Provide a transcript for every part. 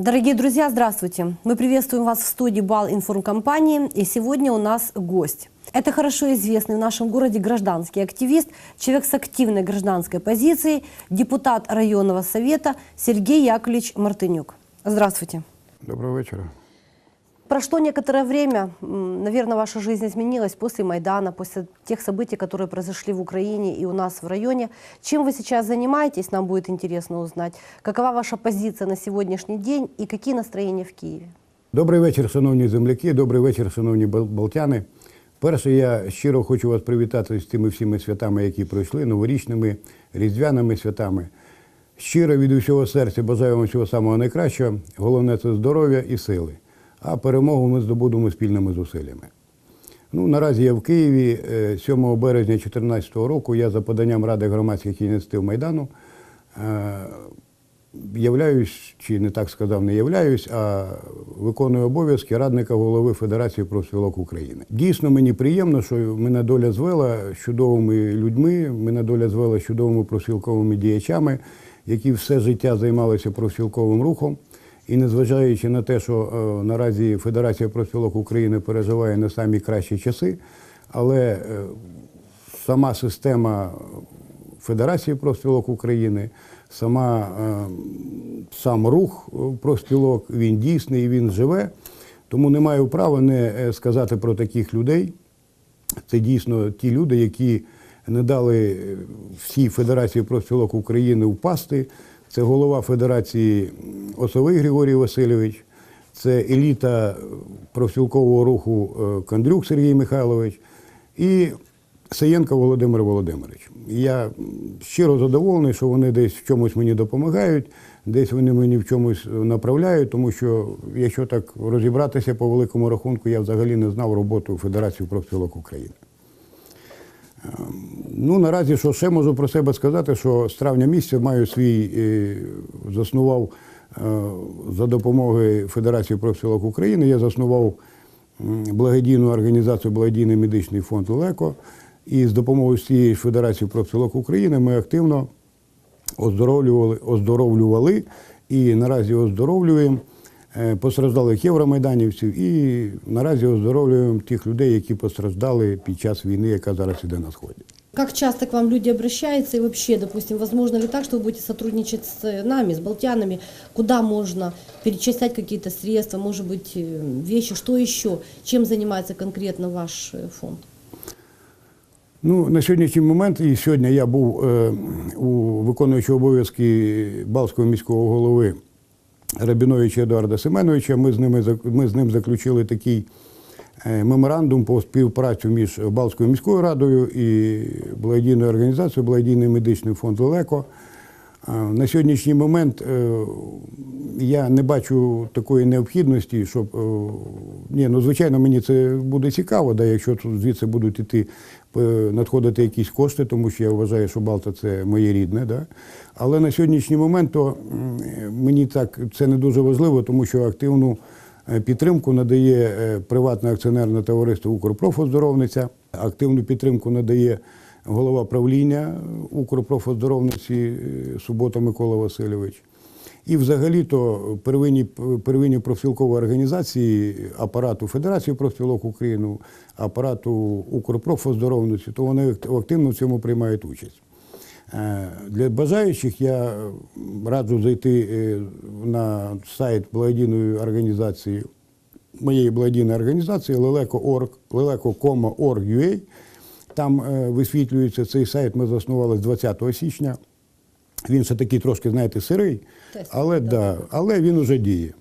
Дорогие друзья, здравствуйте. Мы приветствуем вас в студии Бал информкомпании. И сегодня у нас гость. Это хорошо известный в нашем городе гражданский активист, человек с активной гражданской позицией, депутат районного совета Сергей Яковлевич Мартынюк. Здравствуйте. Доброго вечора. Прошло некоторое время, м, наверное, ваша жизнь изменилась после Майдана, после тех событий, которые произошли в Украине и у нас в районе. Чем вы сейчас занимаетесь, нам будет интересно узнать. Какова ваша позиция на сегодняшний день и какие настроения в Киеве? Добрий вечір, шановні земляки, добрий вечір, шановні бал- балтяни. Перше, я щиро хочу вас привітати з тими всіми святами, які пройшли, новорічними, різдвяними святами. Щиро від усього серця бажаю вам всього самого найкращого. Головне це здоров'я і сили. А перемогу ми здобудемо спільними зусиллями. Ну, наразі я в Києві Е, 7 березня 2014 року. Я за поданням Ради громадських ініціатив Майдану е, являюсь, чи не так сказав, не являюсь, а виконую обов'язки радника голови Федерації профспілок України. Дійсно, мені приємно, що мене доля звела з чудовими людьми, мене доля звела з чудовими профспілковими діячами, які все життя займалися профспілковим рухом. І незважаючи на те, що е, наразі Федерація профспілок України переживає не самі кращі часи, але е, сама система Федерації профспілок України, сама, е, сам рух профспілок, він дійсний, він живе. Тому не маю права не сказати про таких людей. Це дійсно ті люди, які не дали всій Федерації профспілок України впасти. Це голова Федерації Осовий Григорій Васильович, це еліта профспілкового руху е, Кандрюк Сергій Михайлович і Саєнко Володимир Володимирович. Я щиро задоволений, що вони десь в чомусь мені допомагають, десь вони мені в чомусь направляють, тому що, якщо так розібратися по великому рахунку, я взагалі не знав роботу Федерації профспілок України. Ну, наразі, що ще можу про себе сказати, що з травня місяця маю свій, е, заснував е, за допомогою Федерації профспілок України, я заснував благодійну організацію Благодійний медичний фонд «Леко». І з допомогою цієї Федерації профспілок України ми активно оздоровлювали, оздоровлювали і наразі оздоровлюємо постраждалих євромайданівців і наразі оздоровлюємо тих людей, які постраждали під час війни, яка зараз іде на сході. Как часто к вам люди обращаются и вообще, допустим, возможно ли так, что вы будете сотрудничать с нами, с балтянами? Куда можно перечислять какие-то средства, может быть, э, вещи, что еще? Чем занимается конкретно ваш э, фонд? Ну, на сьогоднішній момент, і сьогодні я був е, у виконуючого обов'язки Балського міського голови Рабіновича Едуарда Семеновича. Ми з, ними, ми з ним заключили такий е, меморандум по співпрацю між Балтською міською радою і благодійною організацією Благодійний медичний фонд «Леко». На сьогоднішній момент е, я не бачу такої необхідності, щоб е, ні, ну звичайно, мені це буде цікаво, да, якщо звідси будуть іти е, надходити якісь кошти, тому що я вважаю, що Балта це моє рідне. Да. Але на сьогоднішній момент то мені так це не дуже важливо, тому що активну е, підтримку надає е, приватне акціонерне товариство Укрпрофоздоровниця, активну підтримку надає голова правління Укрпрофоздоровниці е, Субота Микола Васильович. І взагалі-то первинні, первинні профспілкові організації апарату Федерації профспілок України, апарату Укрпрофоздоровниці, то вони активно в цьому приймають участь. Е, Для бажаючих я раджу зайти е, на сайт благодійної організації, моєї благодійної організації leleco.org, leleco.org.ua. Там е, висвітлюється цей сайт, ми заснували з 20 січня. Він ще такий трошки, знаєте, сирий, Тестовий, але, да, але він уже діє.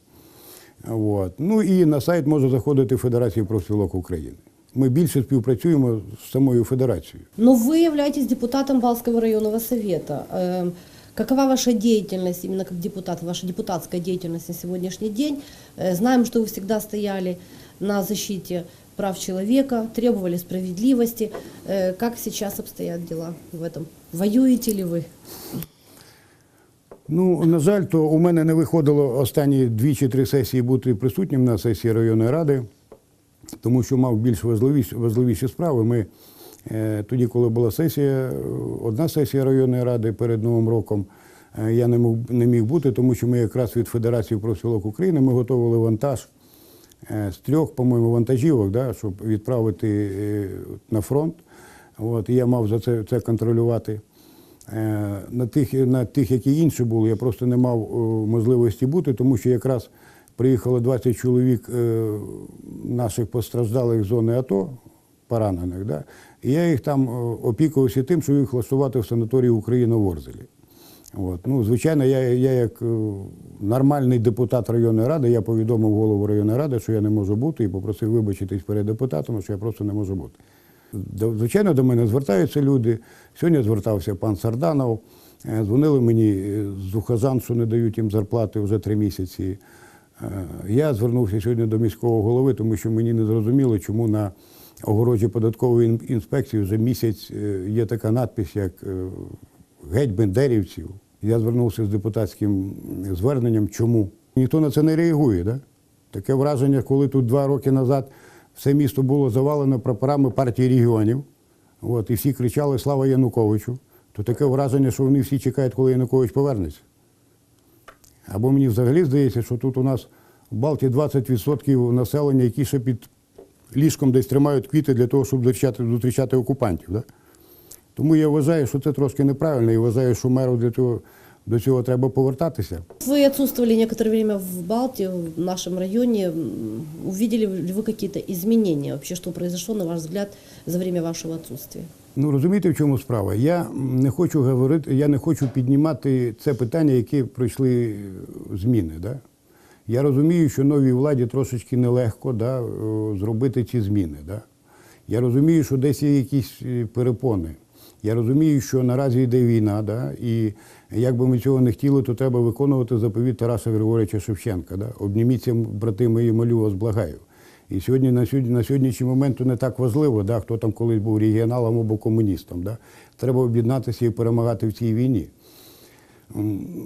От. Ну і на сайт може заходити Федерація профспілок України. Ми більше співпрацюємо з самою федерацією. Но вы являетесь депутатом Балского районного совета. Эм, Какова ваша деятельность, именно как депутат, ваша депутатская деятельность на сегодняшний день? Э, Знаем, что вы всегда стояли на защите прав человека, требовали справедливости. Э, Как сейчас обстоят дела в этом? Воюете ли вы? Ну, на жаль, то у мене не виходило останні дві чи три сесії бути присутнім на сесії районної ради, тому що мав більш важливіші, важливіші справи. Ми е, тоді, коли була сесія, одна сесія районної ради перед Новим роком, е, я не мог, не міг бути, тому що ми якраз від Федерації профспілок України ми готували вантаж е, з трьох, по-моєму, вантажівок, да, щоб відправити е, на фронт. От, і я мав за це, це контролювати. Е, На тих, на тих, які інші були, я просто не мав е, можливості бути, тому що якраз приїхало 20 чоловік е, наших постраждалих зони АТО, поранених. Да? І я їх там опікувався тим, що їх влаштувати в санаторії Україна в Орзелі. От. Ну, звичайно, я, я як нормальний депутат районної ради, я повідомив голову районної ради, що я не можу бути, і попросив вибачитись перед депутатами, що я просто не можу бути. Звичайно, до мене звертаються люди. Сьогодні звертався пан Сарданов. Е, Дзвонили мені е, з Ухажан, що не дають їм зарплати вже три місяці. Е, Я звернувся сьогодні до міського голови, тому що мені не зрозуміло, чому на огорожі податкової інспекції вже місяць є така надпись, як геть бендерівців. Я звернувся з депутатським зверненням. Чому? Ніхто на це не реагує. Да? Таке враження, коли тут два роки назад все місто було завалено прапорами партії регіонів, от, і всі кричали Слава Януковичу, то таке враження, що вони всі чекають, коли Янукович повернеться. Або мені взагалі здається, що тут у нас в Балті 20% населення, які ще під ліжком десь тримають квіти для того, щоб зустрічати, зустрічати окупантів. Да? Тому я вважаю, що це трошки неправильно, і вважаю, що меру для цього, до цього треба повертатися. Вы отсутствовали некоторое время в Балте, в нашем районе. М, Увидели ли какие-то изменения вообще, что произошло, на ваш взгляд, за время вашего отсутствия? Ну розумієте, в чому справа? Я не хочу говорити, я не хочу піднімати це питання, які пройшли е, зміни. Да? Я розумію, що новій владі трошечки нелегко да, е, зробити ці зміни. Да? Я розумію, що десь є якісь е, перепони. Я розумію, що наразі йде війна, да? і як би ми цього не хотіли, то треба виконувати заповіт Тараса Григорьовича Шевченка. Да? Обніміться, брати мої, молю вас, благаю. І сьогодні на сьогодні на сьогоднішній момент не так важливо, да, хто там колись був регіоналом або комуністом. Да. Треба об'єднатися і перемагати в цій війні.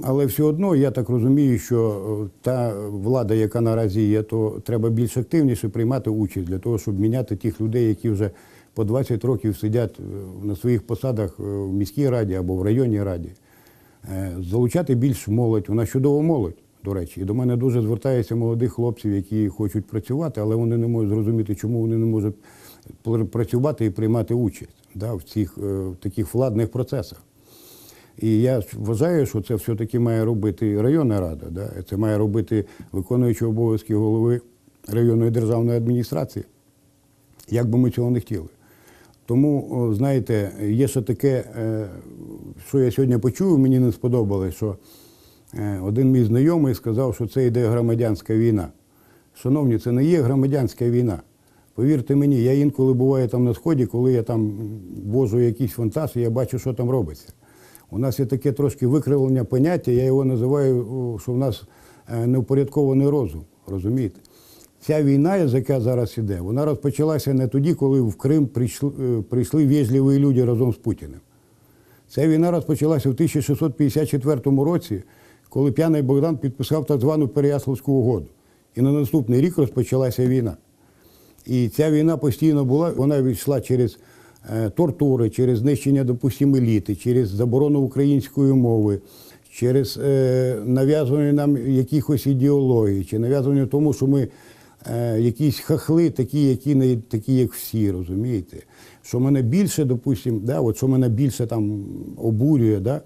Але все одно я так розумію, що е, та влада, яка наразі є, то треба більш активніше приймати участь для того, щоб міняти тих людей, які вже по 20 років сидять е, на своїх посадах е, в міській раді або в районній раді. Е, Залучати більш молодь, вона чудова молодь, до речі. І до мене дуже звертаються молодих хлопців, які хочуть працювати, але вони не можуть зрозуміти, чому вони не можуть працювати і приймати участь да, в цих е, в таких владних процесах. І я вважаю, що це все-таки має робити районна рада. Да? Це має робити виконуючий обов'язки голови районної державної адміністрації, як би ми цього не хотіли. Тому, знаєте, є ще таке, е, що я сьогодні почув, мені не сподобалось, що е, один мій знайомий сказав, що це йде громадянська війна. Шановні, це не є громадянська війна. Повірте мені, я інколи буваю там на сході, коли я там вожу якийсь вантаж, і я бачу, що там робиться. У нас є таке трошки викривлення поняття, я його називаю, що в нас е, неупорядкований розум, розумієте? Ця війна, яка зараз іде, вона розпочалася не тоді, коли в Крим прийшли, е, прийшли вежливі люди разом з Путіним. Ця війна розпочалася в 1654 році, коли п'яний Богдан підписав так звану Переяславську угоду. І на наступний рік розпочалася війна. І ця війна постійно була, вона йшла через е, тортури, через знищення, допустимо, еліти, через заборону української мови, через е, нав'язування нам якихось ідеологій, чи нав'язування тому, що ми е, якісь хахли, такі, які не такі, як всі, розумієте? Що мене більше, допустимо, да, от що мене більше там обурює, да,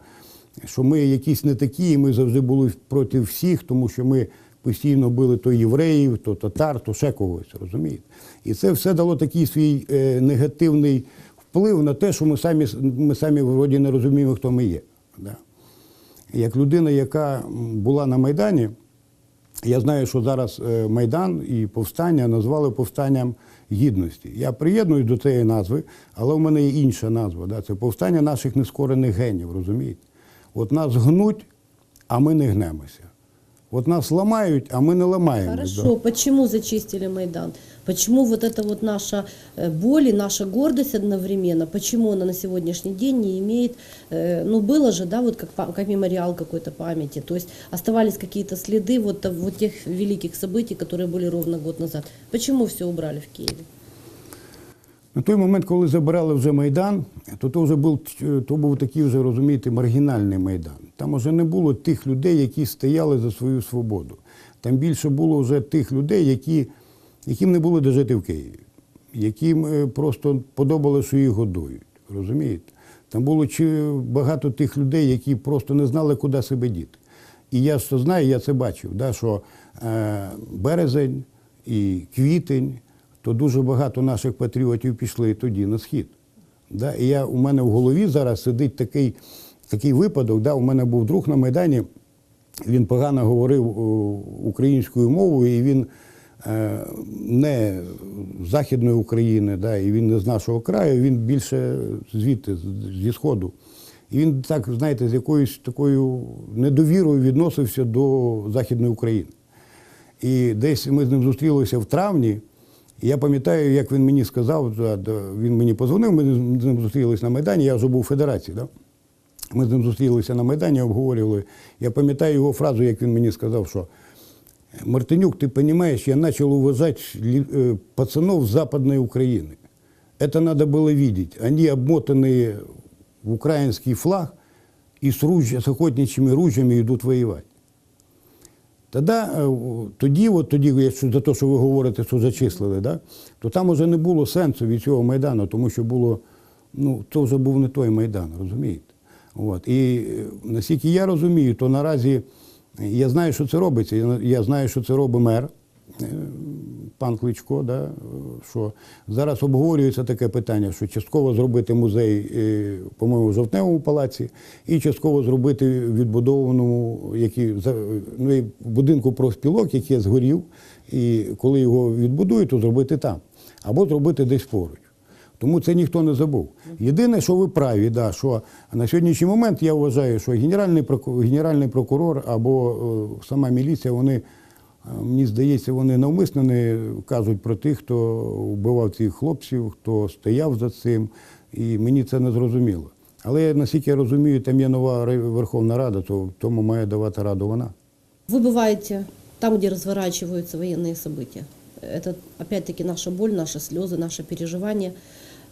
що ми якісь не такі, і ми завжди були проти всіх, тому що ми постійно били то євреїв, то татар, то ще когось, розумієте? І це все дало такий свій е, негативний вплив на те, що ми самі, ми самі вроді не розуміємо, хто ми є. Да. Як людина, яка була на Майдані, я знаю, що зараз е, Майдан і повстання назвали повстанням гідності. Я приєднуюсь до цієї назви, але в мене є інша назва. Да? Це повстання наших нескорених генів, розумієте? От нас гнуть, а ми не гнемося. От нас ламають, а ми не ламаємося. Хорошо, почему зачистили Майдан? Почему вот эта вот наша э, боль и наша гордость одновременно, почему она на сегодняшний день не имеет, э, ну было же, да, вот как, па- как мемориал какой-то памяти, то есть оставались какие-то следы вот, того- вот тех великих событий, которые были ровно год назад. Почему все убрали в Киеве? На той момент, коли забирали вже Майдан, то, то вже був, то був такий вже, розумієте, маргінальний Майдан. Там вже не було тих людей, які стояли за свою свободу. Там більше було вже тих людей, які, яким не було де жити в Києві, яким е, просто подобалося, що їх годують. Розумієте? Там було багато тих людей, які просто не знали, куди себе діти. І я то знаю, я це бачив, да, що е, березень і квітень, то дуже багато наших патріотів пішли тоді на схід. Да? І я, у мене в голові зараз сидить такий, такий випадок. Да? У мене був друг на Майдані, він погано говорив українською мовою, і він е, не Західної України, да? і він не з нашого краю, він більше звідти, зі Сходу. І він так, знаєте, з якоюсь такою недовірою відносився до Західної України. І десь ми з ним зустрілися в травні. І я пам'ятаю, як він мені сказав, він мені позвонив, ми з ним зустрілися на Майдані, я вже був у Федерації. Да? Ми з ним зустрілися на Майдані, обговорювали. Я пам'ятаю його фразу, як він мені сказав, що Мартинюк, ты понимаешь, я начал уважать ли- э, пацанов Западной Украины. Это надо было видеть. Они обмотанные в украинский флаг и с, руж... с охотничьими ружьями идут воевать. Тоді, е, тоді, от тоді, якщо за те, що ви говорите, що зачислили, да, то там вже не було сенсу від цього Майдану, тому що було, ну, то вже був не той Майдан, розумієте? От. І е, наскільки я розумію, то наразі е, я знаю, що це робиться. Я, знаю, що це робить мер, е, пан Кличко, да, е, що зараз обговорюється таке питання, що частково зробити музей, е, по-моєму, в Жовтневому палаці, і частково зробити відбудованому які, ну, будинку профспілок, який згорів, і коли його відбудують, то зробити там. Або зробити десь поруч. Тому це ніхто не забув. Єдине, що ви праві, да, що на сьогоднішній момент я вважаю, що генеральний прокурор, генеральний прокурор або е, сама міліція, вони, е, мені здається, вони навмисно не кажуть про тих, хто вбивав цих хлопців, хто стояв за цим. І мені це не зрозуміло. Але наскільки я розумію, там є нова Ре- Верховна Рада, то тому має давати раду вона. Вы бываете там, где разворачиваются военные события. Это опять-таки наша боль, наши слезы, наши переживания.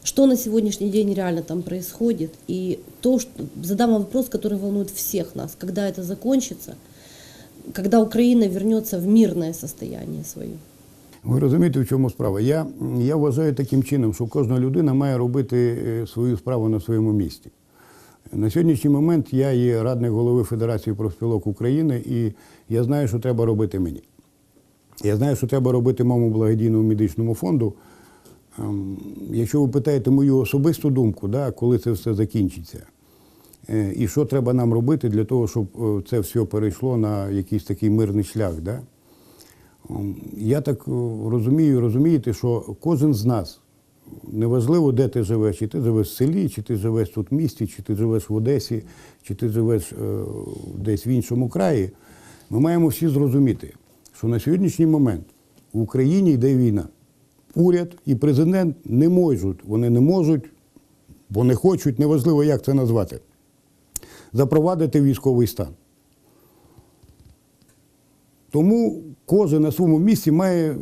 Что на сегодняшний день реально там происходит? И то, что задам вам вопрос, который волнует всех нас. Когда это закончится? Когда Украина вернется в мирное состояние свое? Ви розумієте, в чому справа? Я, я вважаю таким чином, що кожна людина має робити е, свою справу на своєму місці. На сьогоднішній момент я є радник голови Федерації профспілок України, і я знаю, що треба робити мені. Я знаю, що треба робити моєму благодійному медичному фонду. Ем, Якщо ви питаєте мою особисту думку, да, коли це все закінчиться, е, і що треба нам робити для того, щоб е, це все перейшло на якийсь такий мирний шлях. Да? Я так е, розумію, розумієте, що кожен з нас, неважливо, де ти живеш, чи ти живеш в селі, чи ти живеш тут в місті, чи ти живеш в Одесі, чи ти живеш десь в іншому краї, ми маємо всі зрозуміти, що на сьогоднішній момент в Україні йде війна. Уряд і президент не можуть, вони не можуть, бо не хочуть, неважливо, як це назвати, запровадити військовий стан. Тому кожен на своєму місці має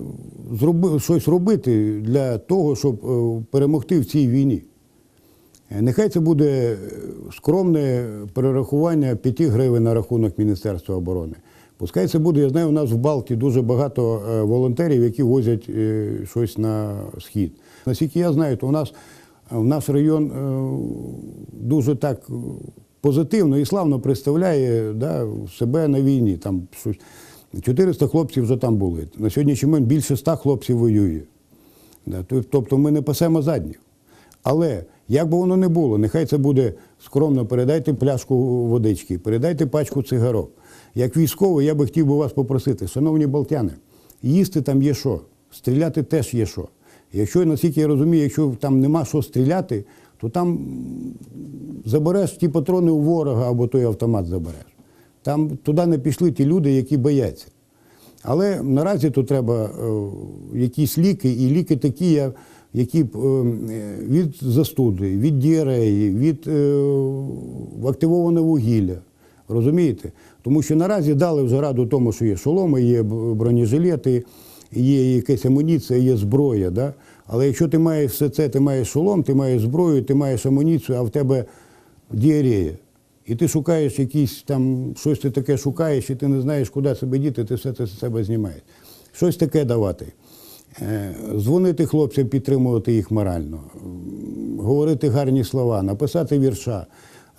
щось робити для того, щоб е, перемогти в цій війні. Е, Нехай це буде е, скромне перерахування 5 гривень на рахунок Міністерства оборони. Пускай це буде, я знаю, у нас в Балті дуже багато е, волонтерів, які возять е, щось на схід. Наскільки я знаю, то у нас е, в наш район е, дуже так е, позитивно і славно представляє да, себе на війні. Там 400 хлопців вже там були. На сьогоднішній момент більше 100 хлопців воює. Тобто ми не пасемо задніх. Але як би воно не було, нехай це буде скромно, передайте пляшку водички, передайте пачку цигарок. Як військовий, я би хотів би вас попросити, шановні балтяни, їсти там є що, стріляти теж є що. Якщо, наскільки я розумію, якщо там нема що стріляти, то там забереш ті патрони у ворога або той автомат забереш. Там туди не пішли ті люди, які бояться. Але наразі тут треба е, якісь ліки, і ліки такі, які б, е, від застуди, від діареї, від е, активованого вугілля. Розумієте? Тому що наразі дали вже раду тому, що є шоломи, є бронежилети, є якась амуніція, є зброя. Да? Але якщо ти маєш все це, ти маєш шолом, ти маєш зброю, ти маєш амуніцію, а в тебе діарея. І ти шукаєш якісь там, щось ти таке шукаєш, і ти не знаєш, куди себе діти, ти все це з себе знімаєш. Щось таке давати. Е, Дзвонити хлопцям, підтримувати їх морально, говорити гарні слова, написати вірша,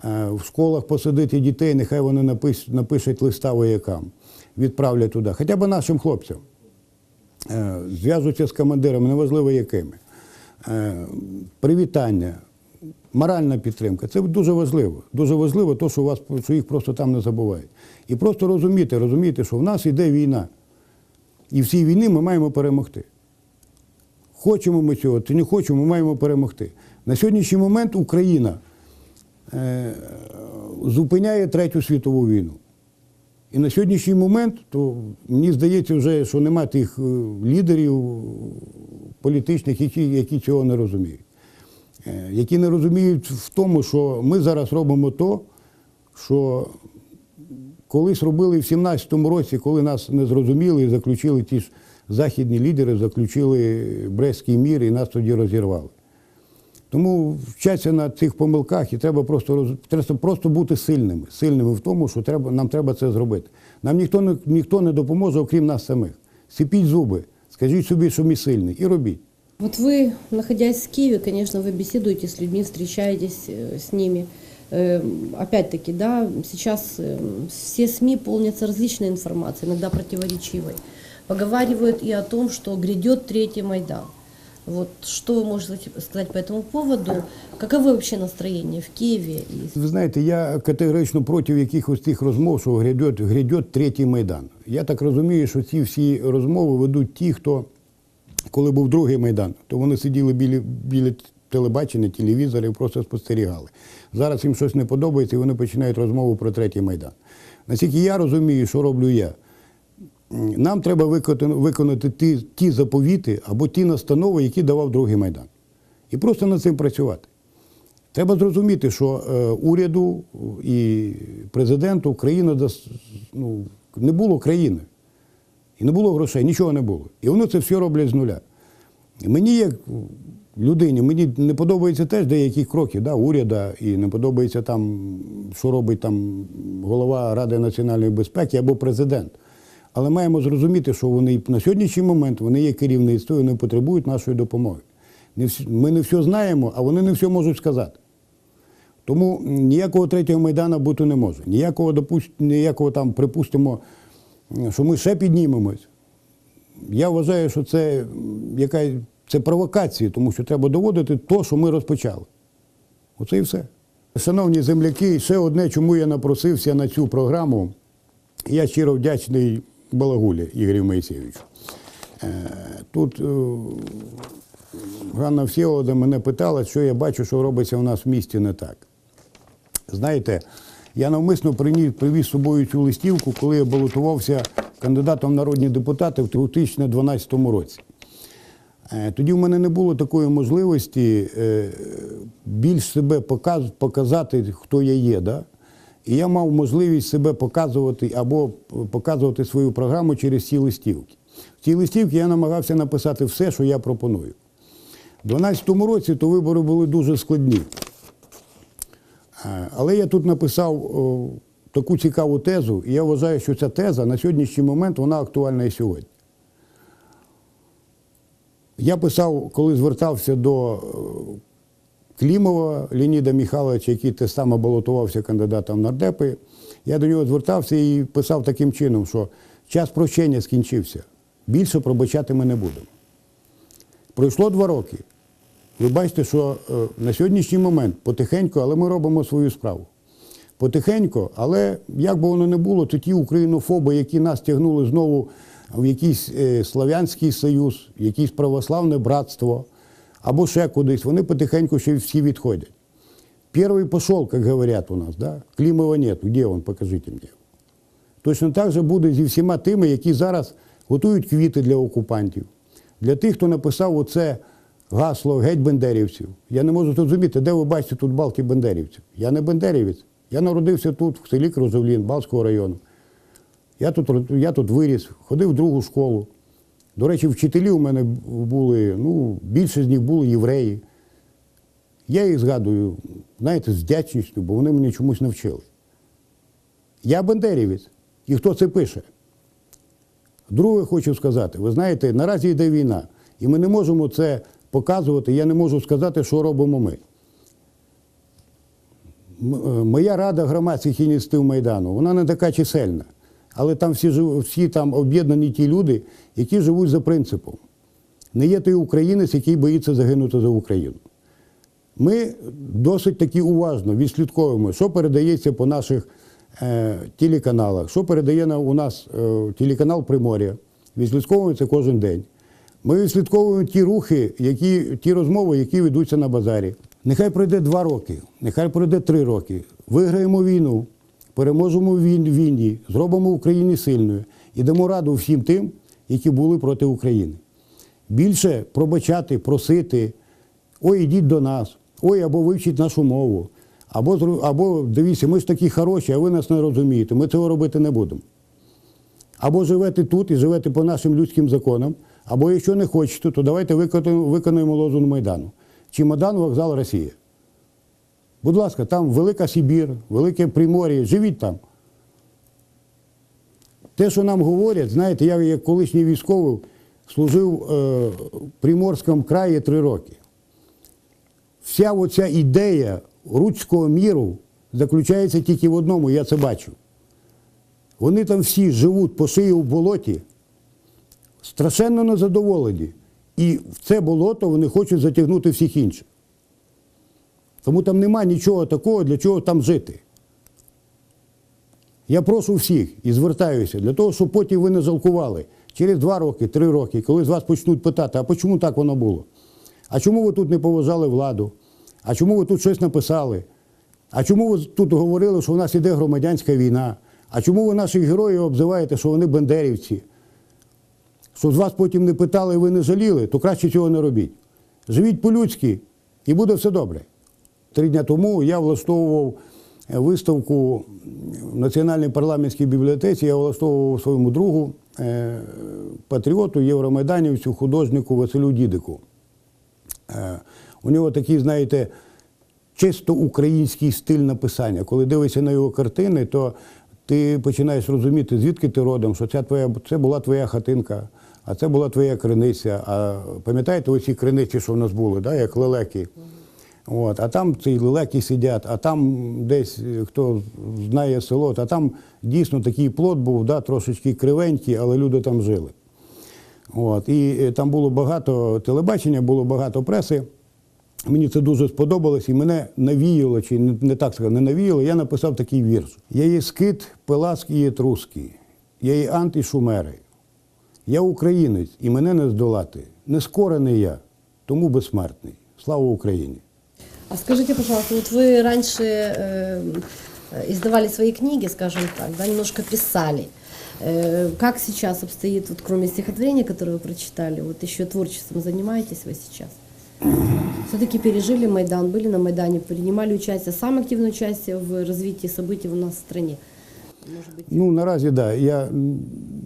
в школах посадити дітей, нехай вони напиш, напишуть листа воякам, відправлять туди, хоча б нашим хлопцям. Е, Зв'яжуться з командирами, неважливо якими. Е, Привітання, моральна підтримка це дуже важливо. Дуже важливо, то, що, що їх просто там не забувають. І просто розуміти, розуміти, що в нас йде війна. І в цій війні ми маємо перемогти. Хочемо ми цього, чи не хочемо, ми маємо перемогти. На сьогоднішній момент Україна е, зупиняє Третю світову війну. І на сьогоднішній момент, то мені здається, вже, що нема тих е, лідерів політичних, які, які цього не розуміють. Е, Які не розуміють в тому, що ми зараз робимо то, що колись робили в 17-му році, коли нас не зрозуміли і заключили ті ж західні лідери, заключили Брестський мір і нас тоді розірвали. Тому вчаться на цих помилках і треба просто роз... треба просто бути сильними, сильними в тому, що треба, нам треба це зробити. Нам ніхто не, ніхто не допоможе, окрім нас самих. Сіпіть зуби, скажіть собі, що ми сильні, і робіть. Вот вы, находясь в Киеве, конечно, вы беседуете с людьми, встречаетесь э, с ними. Э, Опять-таки, да, сейчас э, все СМИ полнятся различной информацией, иногда противоречивой. Поговаривают и о том, что грядет третий Майдан. Вот что вы можете сказать по этому поводу? Каковы вообще настроения в Киеве? И Ви знаєте, я категорично проти якихось тих розмов, що грядет, грядет третій майдан. Я так розумію, що ці всі розмови ведуть ті, хто, коли був другий майдан, то вони сиділи біля, біля телебачення, телевізорів, просто спостерігали. Зараз їм щось не подобається, і вони починають розмову про третій майдан. Наскільки я розумію, що роблю я. Нам треба виконати, виконати ті, ті заповіти або ті настанови, які давав другий майдан. І просто над цим працювати. Треба зрозуміти, що е, уряду і президенту Україна ну, не було країни. І не було грошей, нічого не було. І вони це все роблять з нуля. І Мені, як людині, мені не подобаються теж деякі кроки да, уряду, і не подобається там, що робить там голова Ради національної безпеки або президент. Але маємо зрозуміти, що вони на сьогоднішній момент вони є керівництво і вони потребують нашої допомоги. Ми не все знаємо, а вони не все можуть сказати. Тому ніякого третього майдану бути не може. Ніякого, допуст... ніякого там припустимо, що ми ще піднімемось. Я вважаю, що це яка це провокація, тому що треба доводити те, що ми розпочали. Оце і все. Шановні земляки, ще одне, чому я напросився на цю програму. Я щиро вдячний Балагулі Ігорю Моїсеєвичу. Е, Тут е, Ганна Всєволода мене питала, що я бачу, що робиться у нас в місті не так. Знаєте, я навмисно привіз з собою цю листівку, коли я балотувався кандидатом в народні депутати в 2012 році. Е, Тоді в мене не було такої можливості більш себе показати, хто я є. Да? І я мав можливість себе показувати або показувати свою програму через ці листівки. В цій листівці я намагався написати все, що я пропоную. У 2012 році то вибори були дуже складні. Е, Але я тут написав таку цікаву тезу, і я вважаю, що ця теза на сьогоднішній момент вона актуальна і сьогодні. Я писав, коли звертався до е, Клімова Леоніда Михайловича, який те саме балотувався кандидатом в нардепи, я до нього звертався і писав таким чином, що час прощення скінчився. Більше пробачати ми не будемо. Пройшло два роки. Ви бачите, що е, на сьогоднішній момент потихеньку, але ми робимо свою справу. Потихеньку, але як би воно не було, то ті українофоби, які нас тягнули знову в якийсь е, Слав'янський союз, якесь православне братство або ще кудись, вони потихеньку ще всі відходять. Перший пішов, як говорять у нас, да? Клімова нету. Де він? Покажіть мені. Точно так же буде зі всіма тими, які зараз готують квіти для окупантів. Для тих, хто написав оце гасло геть бендерівців. Я не можу зрозуміти, де ви бачите тут балки бендерівців. Я не бендерівець. Я народився тут, в селі Крозовлін, Балського району. Я тут, я тут виріс, ходив в другу школу. До речі, вчителі у мене були, ну, більше з них були євреї. Я їх згадую, знаєте, з вдячністю, бо вони мене чомусь навчили. Я бандерівець. І хто це пише? Друге хочу сказати, ви знаєте, наразі йде війна, і ми не можемо це показувати. Я не можу сказати, що робимо ми. Е, Моя рада громадських ініціатив Майдану, вона не така чисельна. Але там всі, всі там об'єднані ті люди, які живуть за принципом. Не є той українець, який боїться загинути за Україну. Ми досить таки уважно відслідковуємо, що передається по наших е, телеканалах, що передає на, у нас е, телеканал Примор'я. Відслідковуємо це кожен день. Ми відслідковуємо ті рухи, які, ті розмови, які ведуться на базарі. Нехай пройде два роки, нехай пройде три роки. Виграємо війну, переможемо в війн- війні, зробимо Україні сильною і дамо раду всім тим, які були проти України. Більше пробачати, просити, ой, ідіть до нас, ой, або вивчіть нашу мову, або, або дивіться, ми ж такі хороші, а ви нас не розумієте, ми цього робити не будемо. Або живете тут і живете по нашим людським законам, або якщо не хочете, то давайте виконаємо, виконаємо лозунг Майдану. Чемодан, вокзал, Росія. Будь ласка, там Велика Сибір, Велике Примор'я, живіть там. Те, що нам говорять, знаєте, я як колишній військовий служив е, в Приморському краї три роки. Вся оця ідея руського міру заключається тільки в одному, я це бачу. Вони там всі живуть по шиї в болоті, страшенно незадоволені. І в це болото вони хочуть затягнути всіх інших. Тому там нема нічого такого, для чого там жити. Я прошу всіх і звертаюся для того, щоб потім ви не жалкували через два роки, три роки, коли з вас почнуть питати, а чому так воно було? А чому ви тут не поважали владу? А чому ви тут щось написали? А чому ви тут говорили, що в нас іде громадянська війна? А чому ви наших героїв обзиваєте, що вони бандерівці? Щоб з вас потім не питали і ви не жаліли, то краще цього не робіть. Живіть по-людськи і буде все добре. Три дні тому я влаштовував виставку в Національній парламентській бібліотеці. Я влаштовував своєму другу, е, патріоту, євромайданівцю, художнику Василю Дідику. Е, У нього такий, знаєте, чисто український стиль написання. Коли дивишся на його картини, то ти починаєш розуміти, звідки ти родом, що ця твоя, це була твоя хатинка, а це була твоя криниця. А пам'ятаєте оці криниці, що в нас були, да, як лелеки? От, а там ці лелеки сидять, а там десь е, хто знає село, а там дійсно такий плод був, да, трошечки кривенький, але люди там жили. От, і е, там було багато телебачення, було багато преси. Мені це дуже сподобалось, і мене навіяло, чи не, так сказати, не навіяло, я написав такий вірш. Я є скит, пеласк і етрусський, я є ант і шумери. Я українець, і мене не здолати. Не скорений я, тому безсмертний. Слава Україні! А скажите, пожалуйста, вот вы раньше э, э, издавали свои книги, скажем так, да, немножко писали. Э, как сейчас обстоит, вот кроме стихотворения, которое вы прочитали, вот еще творчеством занимаетесь вы сейчас? Все-таки пережили Майдан, были на Майдане, принимали участие, самое активное участие в развитии событий у нас в стране. Ну, наразі. Да, я,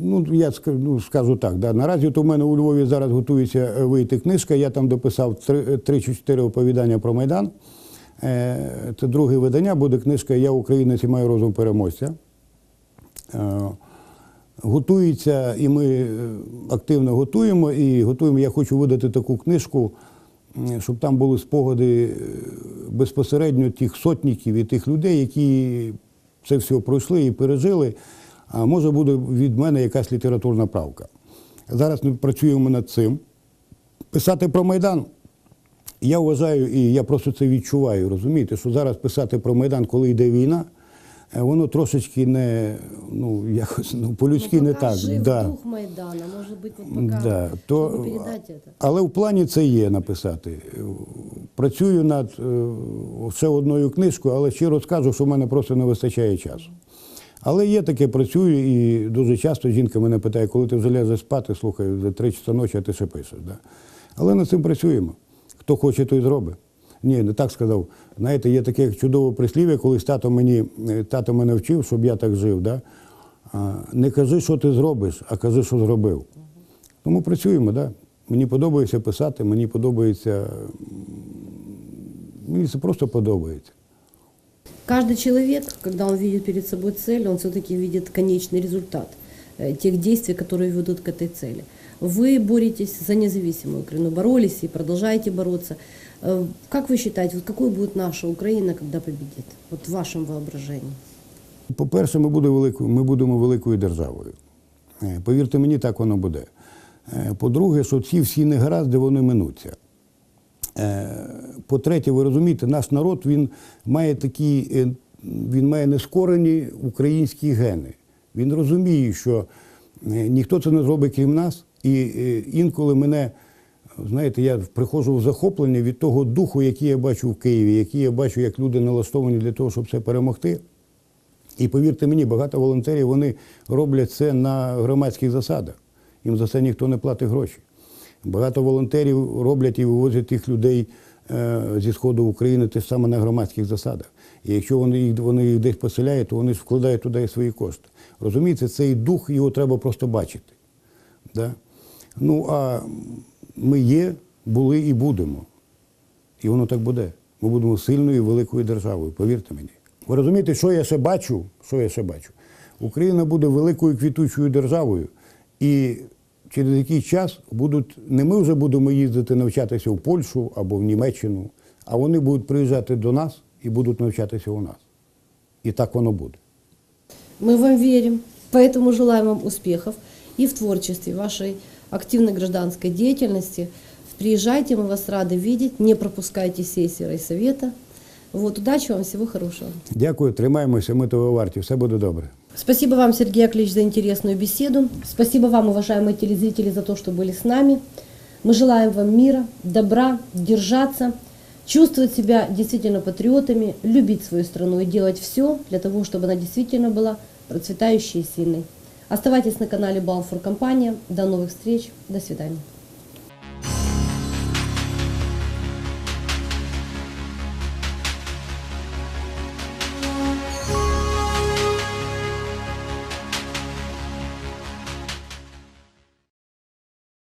ну, я ну, скажу так. Да, наразі то в мене у Львові зараз готується е, вийти книжка. Я там дописав три, три чи чотири оповідання про Майдан. Е, Це друге видання, буде книжка Я українець і маю розум переможця. Е, Готується, і ми е, активно готуємо. І готуємо. Я хочу видати таку книжку, щоб там були спогади е, безпосередньо тих сотників і тих людей, які це все пройшли і пережили. А може буде від мене якась літературна правка. Зараз ми працюємо над цим. Писати про Майдан. Я вважаю, і я просто це відчуваю, розумієте, що зараз писати про Майдан, коли йде війна, воно трошечки не, ну, якось, ну, по-людськи ну, не пока так. жив Да. дух Майдана, может быть, вот пока, Да, то, чтобы передать это. але в плані це є написати. Працюю над е, ще одною книжкою, але щиро скажу, що в мене просто не вистачає часу. Але є таке, працюю, і дуже часто жінка мене питає, коли ти вже ляжеш спати, слухай, за три часа ночі, а ти ще пишеш. Да? Але над цим працюємо. Хто хоче, той зробить. Ні, не так сказав. Знаєте, є таке чудове прислів'я, коли тато мені е, тато мене вчив, щоб я так жив. Да? А, Не кажи, що ти зробиш, а кажи, що зробив. Тому працюємо, да. Мені подобається писати, мені подобається. м, Мені це просто подобається. Каждый человек, когда он видит перед собой цель, он все-таки видит конечный результат э, тех действий, которые ведут к этой цели. Вы боретесь за независимую Украину, боролись и продолжаете бороться. Э, Как вы считаете, вот какой будет наша Украина, когда победит? Вот в вашем воображении. По-перше, ми, буде великою, ми будемо великою державою. Е, Повірте мені, так воно буде. Е, По-друге, що ці всі негаразди, вони минуться. Е, По-третє, ви розумієте, наш народ він має такі, він має нескорені українські гени. Він розуміє, що ніхто це не зробить крім нас. І інколи мене, знаєте, я приходжу в захоплення від того духу, який я бачу в Києві, який я бачу, як люди налаштовані для того, щоб це перемогти. І повірте мені, багато волонтерів вони роблять це на громадських засадах. Їм за це ніхто не платить гроші. Багато волонтерів роблять і вивозять тих людей е, зі сходу України те саме на громадських засадах. І якщо вони їх, вони їх десь поселяють, то вони вкладають туди свої кошти. Розумієте, цей дух його треба просто бачити. Да? Ну а ми є, були і будемо. І воно так буде. Ми будемо сильною і великою державою, повірте мені. Ви розумієте, що я ще бачу? Що я ще бачу? Україна буде великою квітучою державою, і через який час будуть не ми вже будемо їздити навчатися в Польщу або в Німеччину, а вони будуть приїжджати до нас і будуть навчатися у нас. І так воно буде. Мы вам верим, поэтому желаем вам успехов и в творчестве, вашей активной гражданской деятельности. Приезжайте, мы вас рады видеть, не пропускайте сессии райсовета. Вот, удачи вам, всего хорошего. Дякую, тримаємося, ми того варті. Все буде добре. Спасибо вам, Сергей Яковлевич, за интересную беседу. Спасибо вам, уважаемые телезрители, за то, что были с нами. Мы желаем вам мира, добра, держаться, чувствовать себя действительно патриотами, любить свою страну и делать все для того, чтобы она действительно была процветающей и сильной. Оставайтесь на канале Балфур Компания. До новых встреч. До свидания.